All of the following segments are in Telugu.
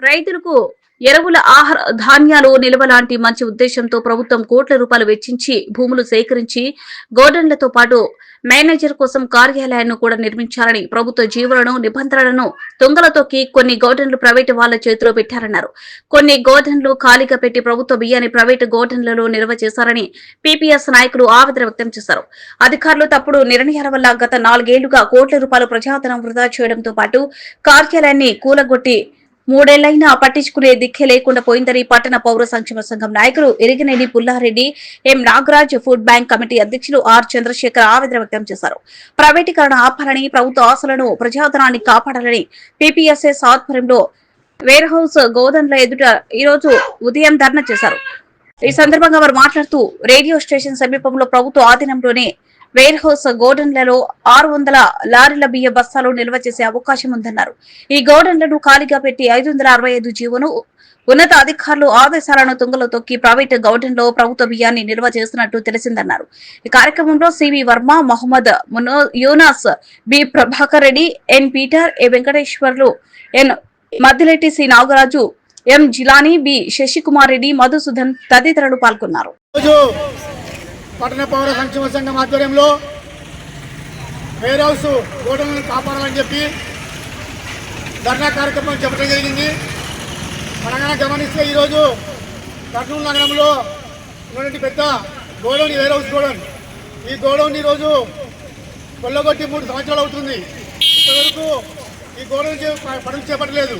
రైతులకు ఎరువుల ఆహార ధాన్యాలు నిల్వ లాంటి మంచి ఉద్దేశంతో ప్రభుత్వం కోట్ల రూపాయలు వెచ్చించి భూములు సేకరించి గోడన్లతో పాటు మేనేజర్ కోసం కార్యాలయాన్ని కూడా నిర్మించాలని ప్రభుత్వ జీవులను నిబంధనలను తొంగలతోకి కొన్ని గోడన్లు ప్రైవేటు వాళ్ళ చేతిలో పెట్టారన్నారు. కొన్ని గోడన్లు ఖాళీగా పెట్టి ప్రభుత్వ బియ్యాన్ని ప్రైవేటు గోడన్లలో నిల్వ చేశారని పీపీఎస్ నాయకులు ఆవేదన వ్యక్తం చేశారు. అధికారులు తప్పుడు నిర్ణయాల వల్ల గత నాలుగేళ్ళుగా కోట్ల రూపాయలు ప్రజాధనం వృధా చేయడంతో పాటు కార్యాలయాన్ని కూలగొట్టి మూడేళ్ళైనా పట్టించుకునే దిక్కే లేకుండా పోయిందని పట్టణ పౌర సంక్షేమ సంఘం నాయకులు Erigineni Pullareddy M Nagaraj food bank committee అధ్యక్షులు ఆర్ చంద్రశేఖర్ ఆవేదన వ్యక్తం చేశారు. ప్రైవేటీకరణ ఆపాలని ప్రభుత్వ ఆశలను ప్రజాధనాన్ని కాపాడాలని పీపీఎస్ఎస్ ఆధ్వర్యంలో వేర్ హౌస్ గోదండ్ల ఎదుట ఈరోజు ఉదయం ధర్నా చేశారు. ఈ సందర్భంగా వారు మాట్లాడుతూ రేడియో స్టేషన్ సమీపంలో ప్రభుత్వ ఆధీనంలోనే వేర్ హౌస్ గోడన్లలో ఆరు వందల లారీల బియ్య బస్తాలు నిల్వ చేసే అవకాశం ఉందన్నారు. ఈ గోడన్లను ఖాళీగా పెట్టి ఐదు వందల అరవై ఐదు జీవోను ఉన్నత అధికారులు ఆదేశాలను తుంగలో తొక్కి ప్రైవేట్ గౌడన్లో ప్రభుత్వ బియ్యాన్ని నిల్వ చేస్తున్నట్టు తెలిసిందన్నారు. ఈ కార్యక్రమంలో CV Varma Mohammed Yunus B. Prabhakar Reddy N. Peter A. Venkateswarlu N. Maddireddy C. Nagaraju M. Jilani B. Shashikumar Reddy Madhusudan తదితరులు పాల్గొన్నారు. పట్టణ పౌర సంక్షేమ సంఘం ఆధ్వర్యంలో వేర్ హౌస్ గోడలను కాపాడాలని చెప్పి ధర్నా కార్యక్రమం చెప్పడం జరిగింది. మనగానే గమనిస్తే ఈరోజు కర్నూలు నగరంలో ఉన్నటువంటి పెద్ద గోడౌన్ వేర్ హౌస్ గోడౌన్. ఈ గోడౌన్ ఈరోజు కొల్లగొట్టి మూడు సంవత్సరాలు అవుతుంది. ఇంతవరకు ఈ గోడౌన్ పనులు చేపట్టలేదు.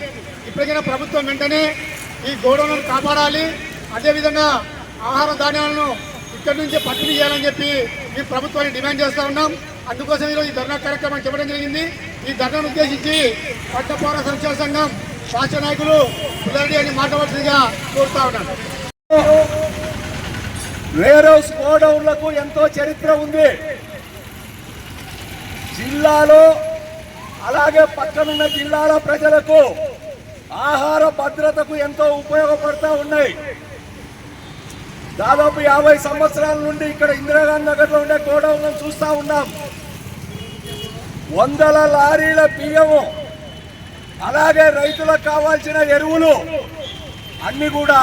ఇప్పటికైనా ప్రభుత్వం వెంటనే ఈ గోడౌన్లను కాపాడాలి. అదేవిధంగా ఆహార ధాన్యాలను ఇక్కడి నుంచే పట్టుని చేయాలని చెప్పి ఈ ప్రభుత్వాన్ని డిమాండ్ చేస్తూ ఉన్నాం. అందుకోసం ఈరోజు ఈ ధర్నా కార్యక్రమం చెప్పడం జరిగింది. ఈ ధర్నాను ఉద్దేశించి పట్ట పౌర సంక్షేమ సంఘం రాష్ట్ర నాయకులు పిల్లడి అని మాట్లాడవలసిందిగా కోరుతా ఉన్నాను. వేర్ హౌస్ గోడౌన్లకు ఎంతో చరిత్ర ఉంది. జిల్లాలో అలాగే పక్కనున్న జిల్లాల ప్రజలకు ఆహార భద్రతకు ఎంతో ఉపయోగపడతా ఉన్నాయి. దాదాపు యాభై సంవత్సరాల నుండి ఇక్కడ ఇందిరాగాంధీ నగర్లో ఉండే గోడౌన్లను చూస్తా ఉన్నాం. వందల లారీల బియ్యము అలాగే రైతులకు కావాల్సిన ఎరువులు అన్ని కూడా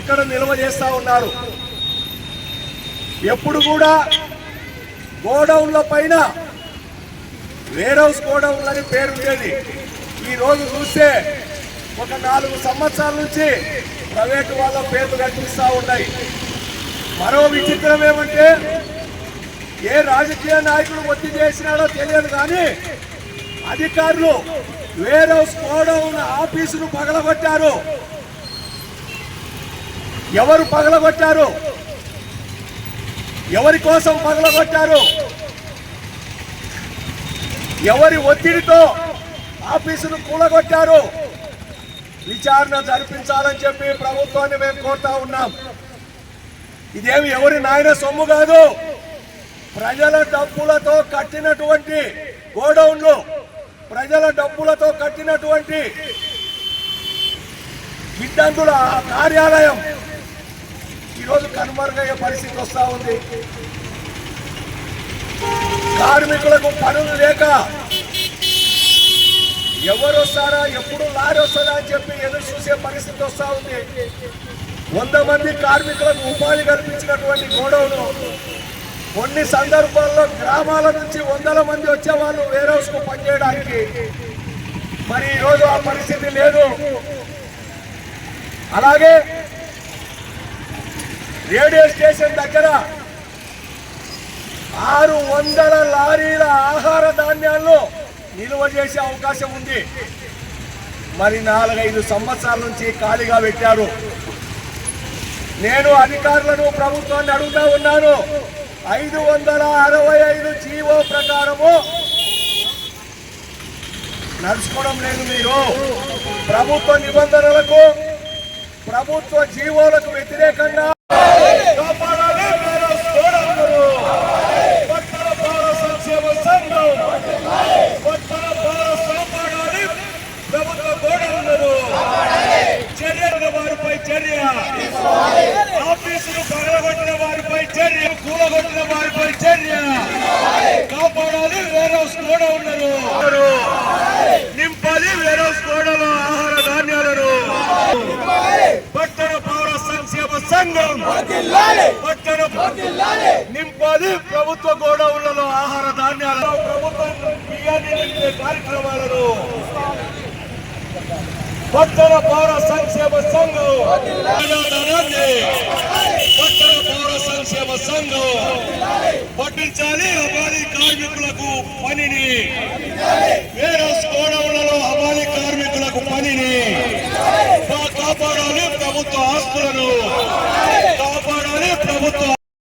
ఇక్కడ నిల్వ చేస్తూ ఉన్నారు. ఎప్పుడు కూడా గోడౌన్ల పైన వేర్ హౌస్ గోడౌన్లు అని పేరు ఉండేది. ఈరోజు చూస్తే ఒక నాలుగు సంవత్సరాల నుంచి ప్రైవేటు వాళ్ళ పేర్లు కనిపిస్తూ ఉన్నాయి. మరో విచిత్రం ఏమంటే ఏ రాజకీయ నాయకుడు ఒత్తిడి చేసినాడో తెలియదు కానీ అధికారులు వేరే స్కోడో ఉన్న ఆఫీసును పగలగొట్టారు. ఎవరు పగలగొట్టారు? ఎవరి కోసం పగలగొట్టారు? ఎవరి ఒత్తిడితో ఆఫీసును కూలగొట్టారు? విచారణ జరిపించాలని చెప్పి ప్రభుత్వాన్ని మేము కోరుతా ఉన్నాం. ఇదేమి ఎవరి నాయన సొమ్ము కాదు. ప్రజల డబ్బులతో కట్టినటువంటి గోడౌన్లు ప్రజల డబ్బులతో కట్టినటువంటి గిడ్డంగుల కార్యాలయం ఈరోజు కనుమరుగయ్యే పరిస్థితి వస్తూ ఉంది. కార్మికులకు పనులు లేక ఎవరు వస్తారా ఎప్పుడు లారీ వస్తారా అని చెప్పి ఎదురు చూసే పరిస్థితి వస్తా ఉంది. వంద మంది కార్మికులకు ఉపాధి కల్పించినటువంటి గోడౌను. కొన్ని సందర్భాల్లో గ్రామాల నుంచి వందల మంది వచ్చేవాళ్ళు వేరే హౌస్కు పనిచేయడానికి. మరి ఈరోజు ఆ పరిస్థితి లేదు. అలాగే రేడియో స్టేషన్ దగ్గర ఆరు వందల లారీల ఆహార ధాన్యాల్లో నిలువ చేసే అవకాశం ఉంది. మరి నాలుగైదు సంవత్సరాల నుంచి ఖాళీగా పెట్టారు. నేను అధికారులను ప్రభుత్వాన్ని అడుగుతా ఉన్నాను. ఐదు వందల అరవై ఐదు జీవో ప్రకారము నడుచుకోవడం లేదు మీరు. ప్రభుత్వ నిబంధనలకు ప్రభుత్వ జీవోలకు వ్యతిరేకంగా పగలగొట్టిన వారిపై చర్య. ఆఫీసులు పగలగొట్టిన వారిపై చర్య. కూలగొట్టిన వారిపై చర్య. కాపాడాలి వేరే కూడా ఉన్నారు. నింపాలి వేరే కూడా ఆహార ధాన్యాలను. పట్టణ పౌర సంక్షేమ సంఘం. పట్టణ నింపాలి ప్రభుత్వ గోడౌన్లలో ఆహార ధాన్యాలను. ప్రభుత్వం బియ్యాన్ని కార్యక్రమాలను. పట్టణ పౌర సంక్షేమ సంఘం. పట్టణ పౌర సంక్షేమ సంఘం పట్టించాలి అబాలి కార్మికులకు పనిని. వేరే గోడౌన్లలో అబాలి కార్మికులకు పనిని. కాపాడాలి ప్రభుత్వ ఆస్తులను. కాపాడాలి ప్రభుత్వ